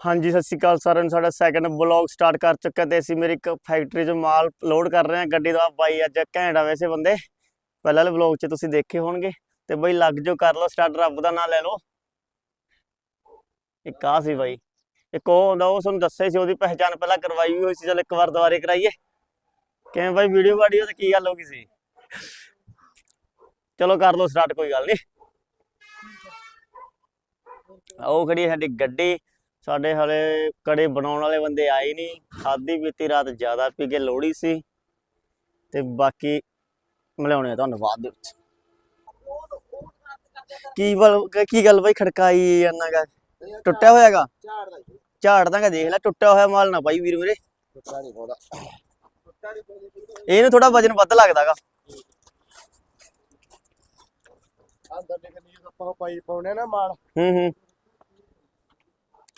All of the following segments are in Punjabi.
ਹਾਂਜੀ, ਸਤਿ ਸ਼੍ਰੀ ਅਕਾਲ ਸਾਰਿਆਂ ਨੂੰ। ਸਾਡਾ ਸੈਕੰਡ ਵਲੌਗ ਸਟਾਰਟ ਕਰ ਚੁੱਕਾ ਤੇ ਅਸੀਂ ਮੇਰੀ ਇੱਕ ਫੈਕਟਰੀ 'ਚ ਮਾਲ ਲੋਡ ਕਰ ਰਹੇ ਹਾਂ ਗੱਡੀ ਦਾ। ਬਾਈ, ਅੱਜ ਘੈਂਟ ਵੈਸੇ ਬੰਦੇ। ਪਹਿਲਾਂ ਵਾਲੇ ਵਲੌਗ 'ਚ ਤੁਸੀਂ ਦੇਖੇ ਹੋਣਗੇ। ਤੇ ਬਾਈ, ਲੱਗ ਜੋ ਕਰ ਲਓ ਸਟਾਰਟ ਰੱਬ ਦਾ ਨਾਮ ਲੈ ਲਓ। ਇੱਕ ਆ ਸੀ ਬਾਈ। ਇੱਕ ਉਹ ਹੁੰਦਾ ਉਹ ਤੁਹਾਨੂੰ ਦੱਸਿਆ ਸੀ, ਉਹਦੀ ਪਹਿਚਾਣ ਪਹਿਲਾਂ ਕਰਵਾਈ ਵੀ ਹੋਈ ਸੀ। ਚਲ ਇੱਕ ਵਾਰ ਦੁਬਾਰੇ ਕਰਾਈਏ। ਕਿਵੇਂ ਬਾਈ ਵੀਡੀਓ ਵਾਡੀਓ ਤੇ ਕੀ ਗੱਲ ਹੋ ਗਈ ਸੀ? ਚਲੋ ਕਰ ਲਓ ਸਟਾਰਟ ਕੋਈ ਗੱਲ ਨਹੀਂ ਉਹ ਖੜੀ ਸਾਡੀ ਗੱਡੀ। ਸਾਡੇ ਹਲੇ ਕੜੇ ਬਣਾਉਣ ਵਾਲੇ ਬੰਦੇ ਆਏ ਨਹੀਂ। ਖਾਦੀ ਪੀਤੀ ਰਾਤ ਜ਼ਿਆਦਾ ਪੀ ਕੇ ਲੋੜੀ ਸੀ। ਤੇ ਬਾਕੀ ਮਿਲਾਉਣੇ ਤੁਹਾਨੂੰ ਬਾਅਦ ਦੇ ਵਿੱਚ। ਕੀ ਬਲ ਕੀ ਗੱਲ ਬਈ ਖੜਕਾਈ ਜਾਂਦਾ ਗਾ ਟੁੱਟਿਆ ਹੋਇਆਗਾ ਝਾੜ ਦਾ ਜੀ ਝਾੜ ਤਾਂ ਦੇਖ ਲੈ ਟੁੱਟਿਆ ਹੋਇਆ ਮਾਲ ਨਾ ਪਾਈ ਵੀਰ ਮੇਰੇ ਇਹਨੂੰ ਥੋੜਾ ਵਜਨ ਵੱਧ ਲੱਗਦਾਗਾ। ਅੰਦਰ ਦੇ ਕੰਨੀ ਆਪਾਂ ਪਾਈ ਪਾਉਣੇ ਨਾ ਮਾਲ। ਹੂੰ ਹੂੰ।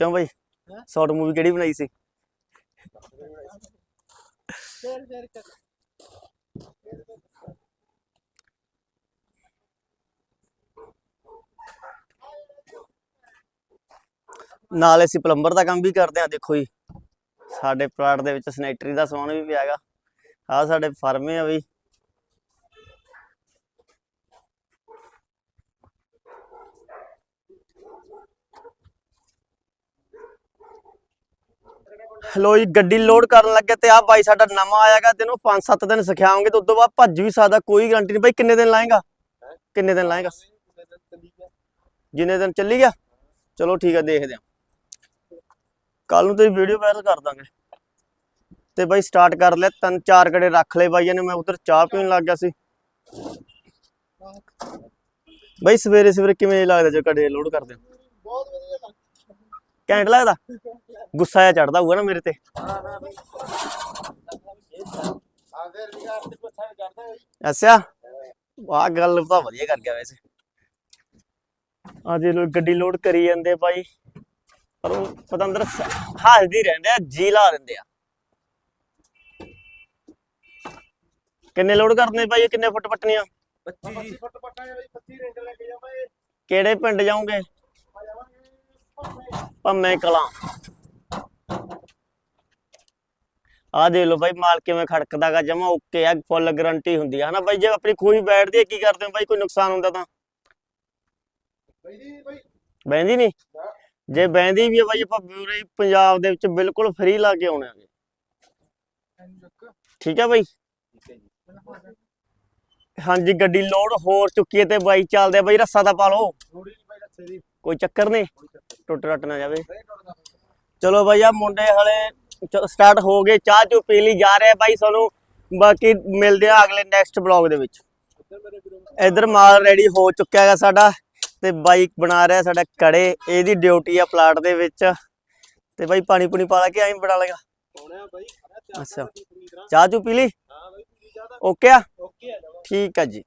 ਕਿਉਂ ਬਈ? ਹੈਂ? ਸ਼ਾਰਟ ਮੂਵੀ ਕਿਹੜੀ ਬਣਾਈ ਸੀ? ਨਾਲ ਅਸੀਂ ਪਲੰਬਰ ਦਾ ਕੰਮ ਵੀ ਕਰਦੇ ਆ ਦੇਖੋ ਜੀ। ਸਾਡੇ ਪਲਾਟ ਦੇ ਵਿੱਚ ਸਨੈਟਰੀ ਦਾ ਸਮਾਨ ਵੀ ਪਿਆਗਾ ਆ ਸਾਡੇ ਫਰਮੇ ਆ ਬਈ। ਲੋ ਜੀ, ਗੱਡੀ ਲੋਡ ਕਰਨ ਲੱਗੇ ਤੇ ਆ ਬਾਈ ਸਾਡਾ ਨਵਾਂ ਆਇਆਗਾ ਤੈਨੂੰ 5-7 ਦਿਨ ਸਿਖਾਵਾਂਗੇ ਤੇ ਉਦੋਂ ਬਾਅਦ ਭੱਜ ਵੀ ਸਕਦਾ, ਕੋਈ ਗਾਰੰਟੀ ਨਹੀਂ। ਬਾਈ, ਕਿੰਨੇ ਦਿਨ ਲਾਏਗਾ? ਕਿੰਨੇ ਦਿਨ ਲਾਏਗਾ? ਜਿੰਨੇ ਦਿਨ ਚੱਲੀ ਗਿਆ? ਚਲੋ ਠੀਕ ਹੈ ਦੇਖਦੇ ਹਾਂ ਕੱਲ ਨੂੰ ਤੇਰੀ ਵੀਡੀਓ ਵਾਇਰਲ ਕਰ ਦਾਂਗੇ। ਤੇ ਬਾਈ ਸਟਾਰਟ ਕਰ ਲਿਆ, ਤਿੰਨ ਚਾਰ ਕੜੇ ਰੱਖ ਲਏ ਬਾਈਆਂ ਨੇ, ਮੈਂ ਉਧਰ ਚਾਹ ਪੀਣ ਲੱਗ ਗਿਆ ਸੀ। ਬਾਈ ਸਵੇਰੇ ਸਵੇਰੇ ਕਿਵੇਂ ਲੱਗਦਾ ਜੇ ਕੜੇ ਲੋਡ ਕਰਦੇ ਹੋ? ਬਹੁਤ ਵਧੀਆ ਘੈਂਟ ਲੱਗਦਾ? ਗੁੱਸਾ ਜਿਹਾ ਚੜਦਾ ਹੋਊਗਾ ਨਾ ਮੇਰੇ ਤੇ। ਹਾਂ ਆ ਗੱਲ ਤਾਂ ਵਧੀਆ ਕਰ ਗਿਆ ਵੈਸੇ। ਆ ਜੇ ਲੋਕ ਗੱਡੀ ਲੋਡ ਕਰੀ ਜਾਂਦੇ ਬਾਈ। ਪਰ ਉਹ ਪਤੰਦਰ ਹੱਸਦੀ ਰਹਿੰਦੇ ਆ, ਜੀ ਲਾ ਦਿੰਦੇ ਆ। ਕਿੰਨੇ ਲੋਡ ਕਰਨੇ ਬਾਈ, ਕਿੰਨੇ ਫੁੱਟ ਪੱਟਣੀਆਂ? 25 ਫੁੱਟ ਪੱਟਾ ਹੈ 25 ਰੇਂਜ ਲੈ ਕੇ ਜਾਵਾਂਗੇ ਕਿਹੜੇ ਪਿੰਡ ਜਾਓਗੇ? ਆ ਭੰਮੇ ਕਲਾਂ। ਆ ਦੇ ਲੋ ਬਾਈ ਮਾਲ ਕਿਵੇਂ ਖੜਕਦਾਗਾ ਜਮਾ ਓਕੇ ਆ ਫੁੱਲ ਗਾਰੰਟੀ ਹੁੰਦੀ ਆ। ਹਨਾ ਬਾਈ ਜੇ ਆਪਣੀ ਖੂਹੀ ਬੈਠਦੀ ਹੈ ਕੀ ਕਰਦੇ ਹੋ ਬਾਈ? ਕੋਈ ਨੁਕਸਾਨ ਹੁੰਦਾ ਤਾਂ? ਬਹਿੰਦੀ ਨਹੀਂ। ਜੇ ਬਹਿੰਦੀ ਵੀ ਹੈ ਬਾਈ ਆਪਾਂ ਪੂਰੇ ਪੰਜਾਬ ਦੇ ਵਿੱਚ ਬਿਲਕੁਲ ਫ੍ਰੀ ਲਾ ਕੇ ਆਉਣੇ ਆ ਠੀਕ ਹੈ ਬਾਈ ਹਾਂਜੀ ਗੱਡੀ ਲੋਡ ਹੋਰ ਚੁੱਕੀ ਹੈ ਤੇ ਬਾਈ ਚੱਲਦੇ ਆ। ਬਾਈ ਰੱਸਾ ਤਾਂ ਪਾ ਲਓ। ਦੀ। ਕੋਈ ਚੱਕਰ ਨਹੀਂ। ਟੁੱਟ ਰੱਟ ਨਾ ਜਾਵੇ। ਚਲੋ ਬਾਈ ਆ ਮੁੰਡੇ ਹਲੇ ਸਟਾਰਟ ਹੋ ਗਏ ਚਾਹ ਚੂ ਪੀ ਲਈ ਜਾ ਰਹੇ ਬਾਈ ਸਾਨੂੰ ਬਾਕੀ ਮਿਲਦੇ ਆ ਅਗਲੇ ਨੈਕਸਟ ਬਲੌਗ ਦੇ ਵਿੱਚ। ਇੱਧਰ ਮਾਲ ਰੈਡੀ ਹੋ ਚੁੱਕਿਆ ਹੈਗਾ ਸਾਡਾ ਤੇ ਬਾਈਕ ਬਣਾ ਰਿਹਾ ਸਾਡਾ ਕੜੇ ਇਹਦੀ ਡਿਊਟੀ ਆ ਪਲਾਟ ਦੇ ਵਿੱਚ। ਤੇ ਬਾਈ ਪਾਣੀ ਪੂਣੀ ਪਾ ਲਾ ਕੇ ਐਂ ਬਣਾ ਲੇਗਾ ਅੱਛਾ। ਚਾਹ ਚੂ ਪੀ ਲਈ? ਹਾਂ ਬਈ ਪੂਰੀ ਜ਼ਿਆਦਾ ਓਕੇ ਆ? ਓਕੇ ਆ ਠੀਕ ਆ ਜੀ।